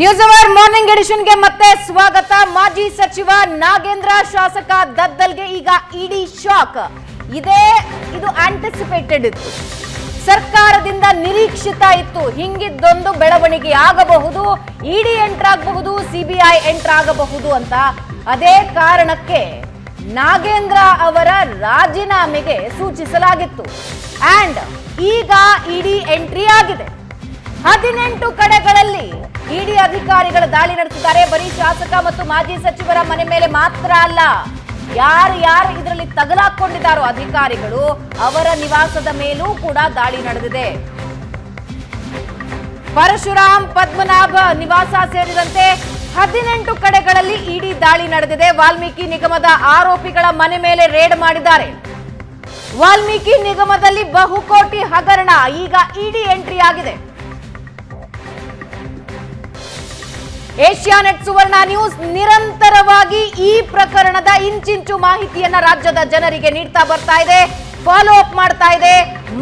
News hour morning ಎಡಿಷನ್ಗೆ ಮತ್ತೆ ಸ್ವಾಗತ. ಮಾಜಿ ಸಚಿವ ನಾಗೇಂದ್ರ ಶಾಸಕ ದದ್ದಲ್ಗೆ ಈಗ ಇಡಿ ಶಾಕ್. ಇದೇ, ಇದು ಆಂಟಿಸಿಪೇಟೆಡ್ ಇತ್ತು. ಸರ್ಕಾರದಿಂದ ನಿರೀಕ್ಷಿತ ಇತ್ತು. ಹಿಂಗಿದ್ದೊಂದು ಬೆಳವಣಿಗೆ ಆಗಬಹುದು, ಇಡಿ ಎಂಟರ್ ಆಗಬಹುದು ಸಿಬಿಐ ಎಂಟರ್ ಆಗಬಹುದು ಅಂತ. ಅದೇ ಕಾರಣಕ್ಕೆ ನಾಗೇಂದ್ರ ಅವರ ರಾಜೀನಾಮೆಗೆ ಸೂಚಿಸಲಾಗಿತ್ತು. ಅಂಡ್ ಈಗ ಇಡಿ ಎಂಟ್ರಿ ಆಗಿದೆ. ಹದಿನೆಂಟು ಕಡೆಗಳಲ್ಲಿ ಇಡಿ ಅಧಿಕಾರಿಗಳ ದಾಳಿ ನಡೆಸಿದ್ದಾರೆ. ಬರೀ ಶಾಸಕ ಮತ್ತು ಮಾಜಿ ಸಚಿವರ ಮನೆ ಮೇಲೆ ಮಾತ್ರ ಅಲ್ಲ, ಯಾರು ಯಾರು ಇದರಲ್ಲಿ ತಗಲಾಕೊಂಡಿದ್ದಾರೋ ಅಧಿಕಾರಿಗಳು ಅವರ ನಿವಾಸದ ಮೇಲೂ ಕೂಡ ದಾಳಿ ನಡೆದಿದೆ. ಪರಶುರಾಮ್ ಪದ್ಮನಾಭ ನಿವಾಸ ಸೇರಿದಂತೆ ಹದಿನೆಂಟು ಕಡೆಗಳಲ್ಲಿ ಇಡಿ ದಾಳಿ ನಡೆದಿದೆ. ವಾಲ್ಮೀಕಿ ನಿಗಮದ ಆರೋಪಿಗಳ ಮನೆ ಮೇಲೆ ರೇಡ್ ಮಾಡಿದ್ದಾರೆ. ವಾಲ್ಮೀಕಿ ನಿಗಮದಲ್ಲಿ ಬಹುಕೋಟಿ ಹಗರಣ, ಈಗ ಇಡಿ ಎಂಟ್ರಿ ಆಗಿದೆ. ಏಷ್ಯಾನೆಟ್ ಸುವರ್ಣ ನ್ಯೂಸ್ ನಿರಂತರವಾಗಿ ಈ ಪ್ರಕರಣದ ಇಂಚಿಂಚು ಮಾಹಿತಿಯನ್ನ ರಾಜ್ಯದ ಜನರಿಗೆ ನೀಡ್ತಾ ಬರ್ತಾ ಇದೆ. ಫಾಲೋ ಅಪ್ ಮಾಡ್ತಾ ಇದೆ.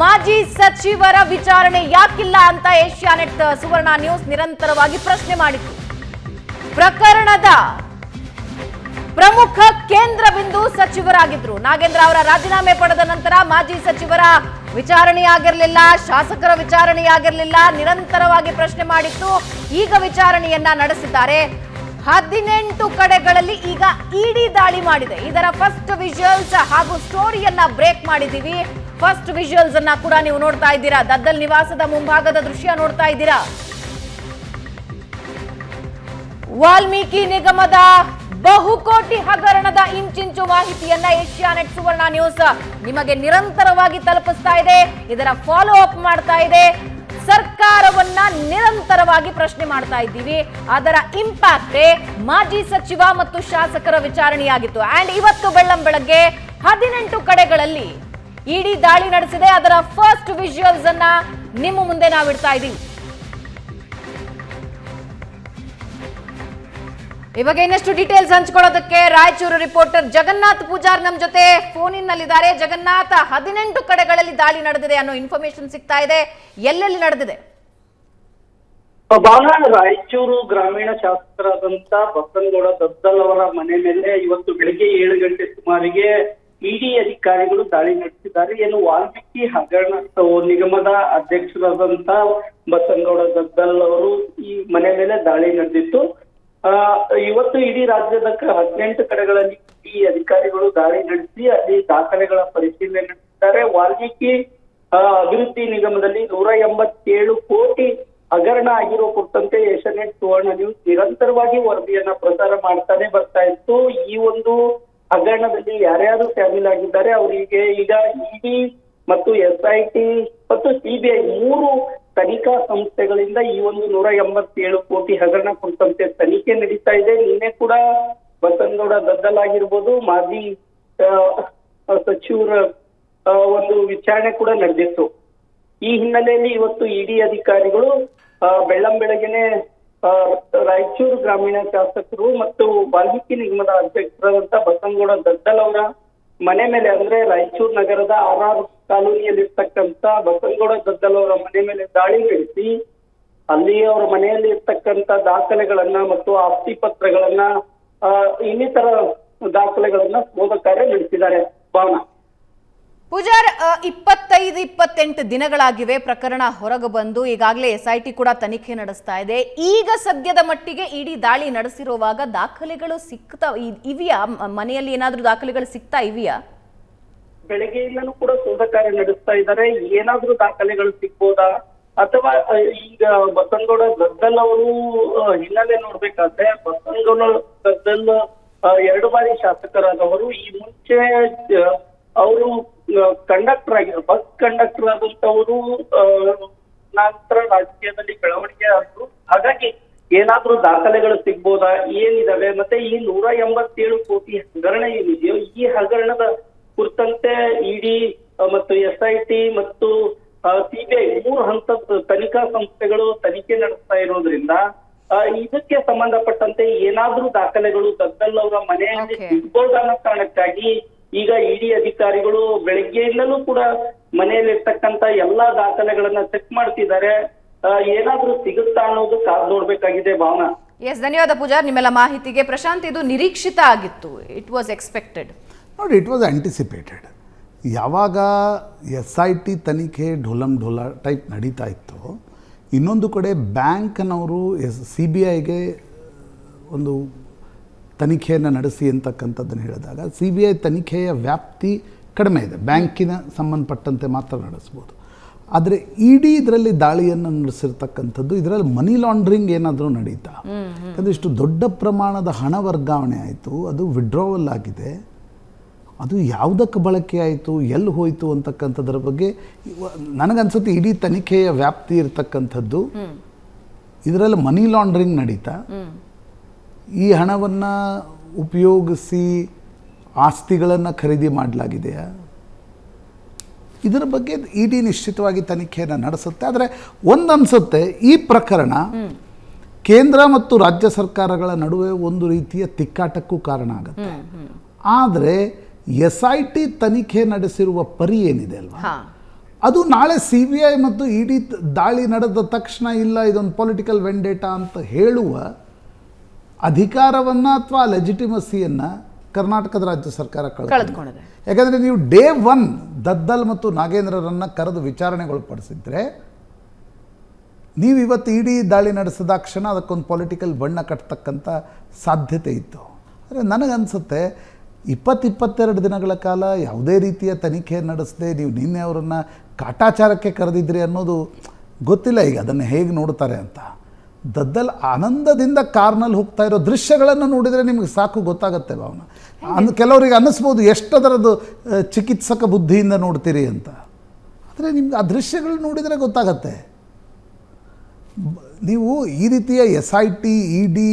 ಮಾಜಿ ಸಚಿವರ ವಿಚಾರಣೆ ಯಾಕಿಲ್ಲ ಅಂತ ಏಷ್ಯಾನೆಟ್ ಸುವರ್ಣ ನ್ಯೂಸ್ ನಿರಂತರವಾಗಿ ಪ್ರಶ್ನೆ ಮಾಡಿತ್ತು. ಪ್ರಕರಣದ ಪ್ರಮುಖ ಕೇಂದ್ರ ಬಿಂದು ಸಚಿವರಾಗಿದ್ರು. ನಾಗೇಂದ್ರ ಅವರ ರಾಜೀನಾಮೆ ಪಡೆದ ನಂತರ ಮಾಜಿ ಸಚಿವರ ವಿಚಾರಣೆಯಾಗಿರಲಿಲ್ಲ, ಶಾಸಕರ ವಿಚಾರಣೆಯಾಗಿರಲಿಲ್ಲ, ನಿರಂತರವಾಗಿ ಪ್ರಶ್ನೆ ಮಾಡಿತ್ತು. ಈಗ ವಿಚಾರಣೆಯನ್ನ ನಡೆಸಿದ್ದಾರೆ. ಹದಿನೆಂಟು ಕಡೆಗಳಲ್ಲಿ ಈಗ ಇಡಿ ದಾಳಿ ಮಾಡಿದೆ. ಇದರ ಫಸ್ಟ್ ವಿಜುವಲ್ಸ್ ಹಾಗೂ ಸ್ಟೋರಿಯನ್ನ ಬ್ರೇಕ್ ಮಾಡಿದೀವಿ ಫಸ್ಟ್ ವಿಜುವಲ್ಸ್ ಅನ್ನ ಕೂಡ ನೀವು ನೋಡ್ತಾ ಇದ್ದೀರಾ? ದದ್ದಲ್ ನಿವಾಸದ ಮುಂಭಾಗದ ದೃಶ್ಯ ನೋಡ್ತಾ ಇದ್ದೀರಾ? ವಾಲ್ಮೀಕಿ ನಿಗಮದ ಬಹುಕೋಟಿ ಹಗರಣದ ಇಂಚಿಂಚು ಮಾಹಿತಿಯನ್ನ ಏಷ್ಯಾನೆಟ್ ಸುವರ್ಣ ನ್ಯೂಸ್ ನಿಮಗೆ ನಿರಂತರವಾಗಿ ತಲುಪಿಸ್ತಾ ಇದೆ, ಇದರ ಫಾಲೋ ಅಪ್ ಮಾಡ್ತಾ ಇದೆ. ಸರ್ಕಾರವನ್ನ ನಿರಂತರವಾಗಿ ಪ್ರಶ್ನೆ ಮಾಡ್ತಾ ಇದ್ದೀವಿ. ಅದರ ಇಂಪ್ಯಾಕ್ಟ್ ಮಾಜಿ ಸಚಿವ ಮತ್ತು ಶಾಸಕರ ವಿಚಾರಣೆಯಾಗಿತ್ತು. ಅಂಡ್ ಇವತ್ತು ಬೆಳ್ಳಂ ಬೆಳಗ್ಗೆ ಹದಿನೆಂಟು ಕಡೆಗಳಲ್ಲಿ ಇಡಿ ದಾಳಿ ನಡೆಸಿದೆ. ಅದರ ಫಸ್ಟ್ ವಿಜುವಲ್ಸ್ ಅನ್ನ ನಿಮ್ಮ ಮುಂದೆ ನಾವು ಇಡ್ತಾ ಇದ್ದೀವಿ. ಇವಾಗ ಇನ್ನಷ್ಟು ಡೀಟೇಲ್ಸ್ ಹಂಚ್ಕೊಳ್ಳೋದಕ್ಕೆ ರಾಯಚೂರು ರಿಪೋರ್ಟರ್ ಜಗನ್ನಾಥ್ ಪೂಜಾರ್ ನಮ್ ಜೊತೆ ಫೋನಿನಲ್ಲಿದ್ದಾರೆ ಜಗನ್ನಾಥ, ಹದಿನೆಂಟು ಕಡೆಗಳಲ್ಲಿ ದಾಳಿ ನಡೆದಿದೆ ಅನ್ನೋ ಇನ್ಫಾರ್ಮೇಶನ್ ಸಿಗ್ತಾ ಇದೆ. ಎಲ್ಲೆಲ್ಲಿ ನಡೆದಿದೆ? ಬಾಲ ರಾಯಚೂರು ಗ್ರಾಮೀಣ ಶಾಸಕರಾದಂತ ಬಸನಗೌಡ ದದ್ದಲ್ ಅವರ ಮನೆ ಮೇಲೆ ಇವತ್ತು ಬೆಳಿಗ್ಗೆ ಏಳು ಗಂಟೆ ಸುಮಾರಿಗೆ ಇಡಿ ಅಧಿಕಾರಿಗಳು ದಾಳಿ ನಡೆಸಿದ್ದಾರೆ. ಏನು ವಾಲ್ಮೀಕಿ ಹಗರಣ ನಿಗಮದ ಅಧ್ಯಕ್ಷರಾದಂತ ಬಸನಗೌಡ ದದ್ದಲ್ ಅವರು ಈ ಮನೆ ಮೇಲೆ ದಾಳಿ ನಡೆದಿತ್ತು. ಇವತ್ತು ಇಡೀ ರಾಜ್ಯದ ಹದಿನೆಂಟು ಕಡೆಗಳಲ್ಲಿ ಈ ಅಧಿಕಾರಿಗಳು ದಾಳಿ ನಡೆಸಿ, ಅಲ್ಲಿ ದಾಖಲೆಗಳ ಪರಿಶೀಲನೆ ನಡೆಸಿದ್ದಾರೆ. ವಾಲ್ಮೀಕಿ ಅಭಿವೃದ್ಧಿ ನಿಗಮದಲ್ಲಿ ನೂರ ಎಂಬತ್ತೇಳು ಕೋಟಿ ಹಗರಣ ಆಗಿರೋ ಕುರಿತಂತೆ ಏಷ್ಯಾನೆಟ್ ಸುವರ್ಣ ನ್ಯೂಸ್ ನಿರಂತರವಾಗಿ ವರದಿಯನ್ನ ಪ್ರಸಾರ ಮಾಡ್ತಾನೆ ಬರ್ತಾ ಇತ್ತು. ಈ ಒಂದು ಹಗರಣದಲ್ಲಿ ಯಾರ್ಯಾರು ಶಾಮೀಲಾಗಿದ್ದಾರೆ ಅವರಿಗೆ ಈಗ ಇಡಿ ಮತ್ತು ಎಸ್ ಐ ಟಿ ಮತ್ತು ಸಿಬಿಐ ಮೂರು ತನಿಖಾ ಸಂಸ್ಥೆಗಳಿಂದ ಈ ಒಂದು ನೂರ ಎಂಬತ್ತೇಳು ಕೋಟಿ ಹಗರಣ ಕುರಿತಂತೆ ತನಿಖೆ ನಡೀತಾ ಇದೆ. ನಿನ್ನೆ ಕೂಡ ಬಸನಗೌಡ ದದ್ದಲ್ ಆಗಿರ್ಬೋದು ಮಾಜಿ ಸಚಿವರ ಒಂದು ವಿಚಾರಣೆ ಕೂಡ ನಡೆದಿತ್ತು. ಈ ಹಿನ್ನೆಲೆಯಲ್ಲಿ ಇವತ್ತು ಇಡಿ ಅಧಿಕಾರಿಗಳು ಬೆಳ್ಳಂ ಬೆಳಗ್ಗೆನೆ ರಾಯಚೂರು ಗ್ರಾಮೀಣ ಶಾಸಕರು ಮತ್ತು ವಾಲ್ಮೀಕಿ ನಿಗಮದ ಅಧ್ಯಕ್ಷರಾದಂತ ಬಸನಗೌಡ ದದ್ದಲ್ ಅವರ ಮನೆ ಮೇಲೆ, ಅಂದ್ರೆ ರಾಯಚೂರು ನಗರದ ಆರ್ ಆರ್ ಕಾಲೋನಿಯಲ್ಲಿರ್ತಕ್ಕಂತ ಬಸನಗೌಡ ಅವರ ಮನೆ ಮೇಲೆ ದಾಳಿ ನಡೆಸಿ ಅಲ್ಲಿ ಅವರ ಮನೆಯಲ್ಲಿ ಇರ್ತಕ್ಕಂತ ದಾಖಲೆಗಳನ್ನ ಮತ್ತು ಆಸ್ತಿ ಪತ್ರಗಳನ್ನ ಇನ್ನಿತರ ದಾಖಲೆಗಳನ್ನ ಶೋಧ ಕಾರ್ಯ ನಡೆಸಿದ್ದಾರೆ ಭಾವನ. ಪೂಜಾರ್ ಇಪ್ಪತ್ತೈದು, ಇಪ್ಪತ್ತೆಂಟು ದಿನಗಳಾಗಿವೆ ಪ್ರಕರಣ ಹೊರಗೆ ಬಂದು. ಈಗಾಗಲೇ ಎಸ್ ಐ ಟಿ ಕೂಡ ತನಿಖೆ ನಡೆಸ್ತಾ ಇದೆ. ಈಗ ಸದ್ಯದ ಮಟ್ಟಿಗೆ ಇಡೀ ದಾಳಿ ನಡೆಸಿರುವಾಗ ದಾಖಲೆಗಳು ಸಿಗ್ತಾ ಇವೆಯಾ? ಮನೆಯಲ್ಲಿ ಏನಾದರೂ ದಾಖಲೆಗಳು ಸಿಗ್ತಾ ಇವೆಯಾ? ಬೆಳಗ್ಗೆಯಿಂದನೂ ಕೂಡ ಶೋಧ ಕಾರ್ಯ ನಡೆಸ್ತಾ ಇದ್ದಾರೆ ಏನಾದ್ರೂ ದಾಖಲೆಗಳು ಸಿಗ್ಬೋದಾ? ಅಥವಾ ಈಗ ಬಸನಗೌಡ ಗದ್ದಲ್ ಅವರು ಹಿನ್ನೆಲೆ ನೋಡ್ಬೇಕಾದ್ರೆ ಬಸನಗೌಡ ಗದ್ದಲ್ ಎರಡು ಬಾರಿ ಶಾಸಕರಾದವರು. ಈ ಮುಂಚೆ ಅವರು ಕಂಡಕ್ಟರ್ ಆಗಿರೋ ಬಸ್ ಕಂಡಕ್ಟರ್ ಆದಂತವರು ನಂತರ ರಾಜಕೀಯದಲ್ಲಿ ಬೆಳವಣಿಗೆ ಆದ್ರು. ಹಾಗಾಗಿ ಏನಾದ್ರೂ ದಾಖಲೆಗಳು ಸಿಗ್ಬೋದಾ? ಏನಿದಾವೆ? ಮತ್ತೆ ಈ ನೂರ ಎಂಬತ್ತೇಳು ಕೋಟಿ ಹಗರಣ ಏನಿದೆಯೋ, ಈ ಹಗರಣದ ಕುರಿತಂತೆ ಇಡಿ ಮತ್ತು ಎಸ್ಐಟಿ ಮತ್ತು ಸಿಬಿಐ ಮೂರು ಹಂತದ ತನಿಖಾ ಸಂಸ್ಥೆಗಳು ತನಿಖೆ ನಡೆಸ್ತಾ ಇರೋದ್ರಿಂದ ಇದಕ್ಕೆ ಸಂಬಂಧಪಟ್ಟಂತೆ ಏನಾದ್ರೂ ದಾಖಲೆಗಳು ದದ್ದಲ್ ಅವರ ಮನೆಯಲ್ಲಿ. ಸಿಗ್ಬೋದು ಅನ್ನೋ ಕಾರಣಕ್ಕಾಗಿ ಈಗ ಇಡಿ ಅಧಿಕಾರಿಗಳು ಬೆಳಗ್ಗೆಯಿಂದಲೂ ಕೂಡ ಮನೆಯಲ್ಲಿರ್ತಕ್ಕಂತ ಎಲ್ಲಾ ದಾಖಲೆಗಳನ್ನ ಚೆಕ್ ಮಾಡ್ತಿದ್ದಾರೆ. ಏನಾದ್ರೂ ಸಿಗುತ್ತಾ ಅನ್ನೋದು ಕಾದ್ ನೋಡ್ಬೇಕಾಗಿದೆ ಭಾವನಾ. ಎಸ್ ಧನ್ಯವಾದ ಪೂಜಾರ್. ನಿಮ್ಮೆಲ್ಲ ಮಾಹಿತಿಗೆ ಪ್ರಶಾಂತ್ ಇದು ನಿರೀಕ್ಷಿತ ಆಗಿತ್ತು. ಇಟ್ ವಾಸ್ ಎಕ್ಸ್ಪೆಕ್ಟೆಡ್ ನೋಡಿ ಇಟ್ ವಾಸ್ ಆಂಟಿಸಿಪೇಟೆಡ್ ಯಾವಾಗ ಎಸ್ ಐ ಟಿ ತನಿಖೆ ಢೋಲಂ ಢೋಲ ಟೈಪ್ ನಡೀತಾ ಇತ್ತು ಇನ್ನೊಂದು ಕಡೆ ಬ್ಯಾಂಕ್ನವರು ಎಸ್ ಸಿ ಬಿ ಐಗೆ ಒಂದು ತನಿಖೆಯನ್ನು ನಡೆಸಿ ಅಂತಕ್ಕಂಥದ್ದನ್ನು ಹೇಳಿದಾಗ ಸಿ ಬಿ ಐ ತನಿಖೆಯ ವ್ಯಾಪ್ತಿ ಕಡಿಮೆ ಇದೆ. ಬ್ಯಾಂಕಿನ ಸಂಬಂಧಪಟ್ಟಂತೆ ಮಾತ್ರ ನಡೆಸ್ಬೋದು. ಆದರೆ ಇಡೀ ಇದರಲ್ಲಿ ದಾಳಿಯನ್ನು ನಡೆಸಿರ್ತಕ್ಕಂಥದ್ದು ಇದರಲ್ಲಿ ಮನಿ ಲಾಂಡ್ರಿಂಗ್ ಏನಾದರೂ ನಡೀತಾ. ಯಾಕಂದರೆ ಇಷ್ಟು ದೊಡ್ಡ ಪ್ರಮಾಣದ ಹಣ ವರ್ಗಾವಣೆ ಆಯಿತು ಅದು ವಿಡ್ರಾವಲ್ ಆಗಿದೆ. ಅದು ಯಾವುದಕ್ಕೆ ಬಳಕೆ ಆಯಿತು ಎಲ್ಲಿ ಹೋಯಿತು ಅಂತಕ್ಕಂಥದ್ರ ಬಗ್ಗೆ ನನಗನ್ಸುತ್ತೆ ಇಡೀ ತನಿಖೆಯ ವ್ಯಾಪ್ತಿ ಇರತಕ್ಕಂಥದ್ದು. ಇದರಲ್ಲಿ ಮನಿ ಲಾಂಡ್ರಿಂಗ್ ನಡೀತಾ. ಈ ಹಣವನ್ನು ಉಪಯೋಗಿಸಿ ಆಸ್ತಿಗಳನ್ನು ಖರೀದಿ ಮಾಡಲಾಗಿದೆಯಾ? ಇದರ ಬಗ್ಗೆ ಇಡಿ ನಿಶ್ಚಿತವಾಗಿ ತನಿಖೆಯನ್ನು ನಡೆಸುತ್ತೆ. ಆದರೆ ಒಂದನ್ಸುತ್ತೆ ಈ ಪ್ರಕರಣ ಕೇಂದ್ರ ಮತ್ತು ರಾಜ್ಯ ಸರ್ಕಾರಗಳ ನಡುವೆ ಒಂದು ರೀತಿಯ ತಿಕ್ಕಾಟಕ್ಕೂ ಕಾರಣ ಆಗುತ್ತೆ. ಆದರೆ ಎಸ್ ಐ ಟಿ ತನಿಖೆ ನಡೆಸಿರುವ ಪರಿ ಏನಿದೆ ಅಲ್ವಾ? ಅದು ನಾಳೆ ಸಿ ಬಿ ಐ ಮತ್ತು ಇಡಿ ದಾಳಿ ನಡೆದ ತಕ್ಷಣ ಇಲ್ಲ ಇದೊಂದು ಪೊಲಿಟಿಕಲ್ ವೆಂಡೇಟಾ ಅಂತ ಹೇಳುವ ಅಧಿಕಾರವನ್ನು ಅಥವಾ ಲೆಜಿಟಿಮಸಿಯನ್ನು ಕರ್ನಾಟಕದ ರಾಜ್ಯ ಸರ್ಕಾರ ಕಳೆದುಕೊಂಡಿದೆ. ಯಾಕಂದರೆ ನೀವು ಡೇ ಒನ್ ದದ್ದಲ್ ಮತ್ತು ನಾಗೇಂದ್ರರನ್ನು ಕರೆದು ವಿಚಾರಣೆಗೊಳಪಡಿಸಿದ್ರೆ ನೀವು ಇವತ್ತು ಇಡೀ ದಾಳಿ ನಡೆಸಿದಾಕ್ಷಣ ಅದಕ್ಕೊಂದು ಪೊಲಿಟಿಕಲ್ ಬಣ್ಣ ಕಟ್ಟತಕ್ಕಂಥ ಸಾಧ್ಯತೆ ಇತ್ತು. ಆದರೆ ನನಗನ್ಸುತ್ತೆ ಇಪ್ಪತ್ತು ಇಪ್ಪತ್ತೆರಡು ದಿನಗಳ ಕಾಲ ಯಾವುದೇ ರೀತಿಯ ತನಿಖೆ ನಡೆಸದೆ ನೀವು ನಿನ್ನೆ ಅವರನ್ನು ಕಾಟಾಚಾರಕ್ಕೆ ಕರೆದಿದ್ರಿ ಅನ್ನೋದು ಗೊತ್ತಿಲ್ಲ. ಈಗ ಅದನ್ನು ಹೇಗೆ ನೋಡ್ತಾರೆ ಅಂತ. ದದ್ದಲ್ ಆನಂದದಿಂದ ಕಾರ್ನಲ್ಲಿ ಹೋಗ್ತಾ ಇರೋ ದೃಶ್ಯಗಳನ್ನು ನೋಡಿದರೆ ನಿಮಗೆ ಸಾಕು ಗೊತ್ತಾಗತ್ತೆ ಭಾವನ. ಅನ್ ಕೆಲವರಿಗೆ ಅನ್ನಿಸ್ಬೋದು ಎಷ್ಟದರದ್ದು ಚಿಕಿತ್ಸಕ ಬುದ್ಧಿಯಿಂದ ನೋಡ್ತೀರಿ ಅಂತ. ಆದರೆ ನಿಮ್ಗೆ ಆ ದೃಶ್ಯಗಳು ನೋಡಿದರೆ ಗೊತ್ತಾಗತ್ತೆ. ನೀವು ಈ ರೀತಿಯ S I T E D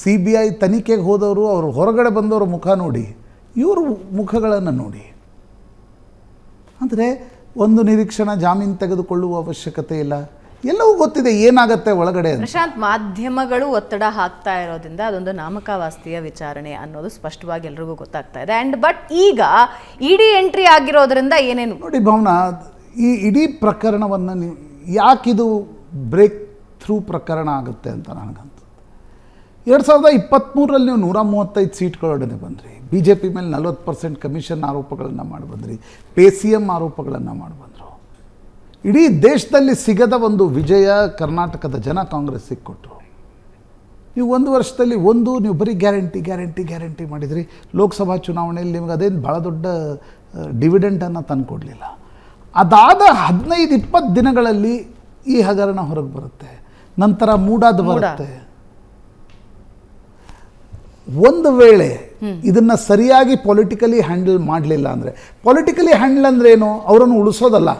C B I ತನಿಖೆಗೆ ಹೋದವರು ಅವರು ಹೊರಗಡೆ ಬಂದವರ ಮುಖ ನೋಡಿ. ಇವ್ರ ಮುಖಗಳನ್ನು ನೋಡಿ. ಅಂದರೆ ಒಂದು ನಿರೀಕ್ಷಣಾ ಜಾಮೀನು ತೆಗೆದುಕೊಳ್ಳುವ ಅವಶ್ಯಕತೆ ಇಲ್ಲ. ಎಲ್ಲವೂ ಗೊತ್ತಿದೆ ಏನಾಗುತ್ತೆ ಒಳಗಡೆ ಪ್ರಶಾಂತ್ ಮಾಧ್ಯಮಗಳು ಒತ್ತಡ ಹಾಕ್ತಾ ಇರೋದ್ರಿಂದ ಅದೊಂದು ನಾಮಕಾವಾಸ್ತಿಯ ವಿಚಾರಣೆ ಅನ್ನೋದು ಸ್ಪಷ್ಟವಾಗಿ ಎಲ್ರಿಗೂ ಗೊತ್ತಾಗ್ತಾ ಇದೆ. ಅಂಡ್ ಬಟ್ ಈಗ ಇಡಿ ಎಂಟ್ರಿ ಆಗಿರೋದ್ರಿಂದ ಏನೇನು? ನೋಡಿ ಭವನ ಈ ಇಡೀ ಪ್ರಕರಣವನ್ನು ನೀವು ಯಾಕಿದು ಬ್ರೇಕ್ ಥ್ರೂ ಪ್ರಕರಣ ಆಗುತ್ತೆ ಅಂತ ನನಗಂತ ಎರಡು ಸಾವಿರದ ಇಪ್ಪತ್ತ್ಮೂರರಲ್ಲಿ ನೀವು ನೂರ ಮೂವತ್ತೈದು ಸೀಟ್ಗಳೊಡನೆ ಬಂದ್ರಿ. ಬಿ ಜೆ ಪಿ ಮೇಲೆ ನಲ್ವತ್ತು ಪರ್ಸೆಂಟ್ ಕಮಿಷನ್ ಆರೋಪಗಳನ್ನು ಮಾಡಿ ಬಂದ್ರಿ ಪೇ ಸಿ ಎಂ ಆರೋಪಗಳನ್ನು ಮಾಡಿ ಬಂದರು ಇಡೀ ದೇಶದಲ್ಲಿ ಸಿಗದ ಒಂದು ವಿಜಯ ಕರ್ನಾಟಕದ ಜನ ಕಾಂಗ್ರೆಸ್ ಕೊಟ್ಟರು ನೀವು ಒಂದು ವರ್ಷದಲ್ಲಿ ಒಂದು ನೀವು ಬರೀ ಗ್ಯಾರಂಟಿ ಗ್ಯಾರಂಟಿ ಗ್ಯಾರಂಟಿ ಮಾಡಿದ್ರಿ. ಲೋಕಸಭಾ ಚುನಾವಣೆಯಲ್ಲಿ ನಿಮ್ಗೆ ಅದೇನು ಭಾಳ ದೊಡ್ಡ ಡಿವಿಡೆಂಟನ್ನು ತಂದುಕೊಡ್ಲಿಲ್ಲ. ಅದಾದ ಹದಿನೈದು ಇಪ್ಪತ್ತು ದಿನಗಳಲ್ಲಿ ಈ ಹಗರಣ ಹೊರಗೆ ಬರುತ್ತೆ. ನಂತರ ಮೂಡಾದ. ಬರುತ್ತೆ. ಒಂದು ವೇಳೆ ಇದನ್ನ ಸರಿಯಾಗಿ ಪೊಲಿಟಿಕಲಿ ಹ್ಯಾಂಡಲ್ ಮಾಡಲಿಲ್ಲ ಅಂದರೆ ಪೊಲಿಟಿಕಲಿ ಹ್ಯಾಂಡಲ್ ಅಂದ್ರೆ ಏನು? ಅವರನ್ನು ಉಳಿಸೋದಲ್ಲ.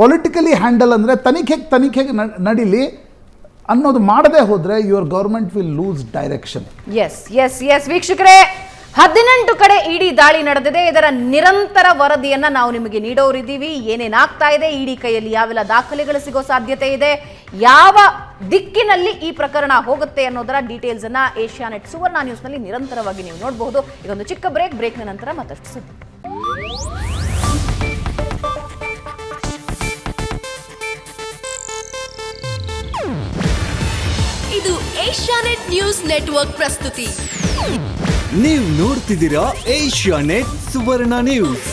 ಪೊಲಿಟಿಕಲಿ ಹ್ಯಾಂಡಲ್ ಅಂದರೆ ತನಿಖೆಗೆ ತನಿಖೆಗೆ ನಡೀಲಿ ಅನ್ನೋದು ಮಾಡದೆ ಹೋದರೆ your government will lose direction S S S ವೀಕ್ಷಕರೇ, ಹದಿನೆಂಟು ಕಡೆ ಇಡಿ ದಾಳಿ ನಡೆದಿದೆ. ಇದರ ನಿರಂತರ ವರದಿಯನ್ನ ನಾವು ನಿಮಗೆ ನೀಡೋರಿದ್ದೀವಿ. ಏನೇನಾಗ್ತಾ ಇದೆ? ಇಡಿ ಕೈಯಲ್ಲಿ ಯಾವೆಲ್ಲ ದಾಖಲೆಗಳು ಸಿಗೋ ಸಾಧ್ಯತೆ ಇದೆ? ಯಾವ ದಿಕ್ಕಿನಲ್ಲಿ ಈ ಪ್ರಕರಣ ಹೋಗುತ್ತೆ ಅನ್ನೋದರ ಡೀಟೇಲ್ಸ್ ಅನ್ನ ಏಷ್ಯಾನೆಟ್ ಸುವರ್ಣ ನ್ಯೂಸ್ನಲ್ಲಿ ನಿರಂತರವಾಗಿ ನೀವು ನೋಡಬಹುದು ಇದೊಂದು ಚಿಕ್ಕ ಬ್ರೇಕ್. ಬ್ರೇಕ್ನ ನಂತರ ಮತ್ತಷ್ಟು ಸುದ್ದಿ ಇದು ಏಷ್ಯಾ ನೆಟ್ ನ್ಯೂಸ್ ನೆಟ್ವರ್ಕ್ ಪ್ರಸ್ತುತಿ. ನೀವು ನೋಡ್ತಿದ್ದೀರಾ ಏಷ್ಯಾ ನೆಟ್ ಸುವರ್ಣ ನ್ಯೂಸ್.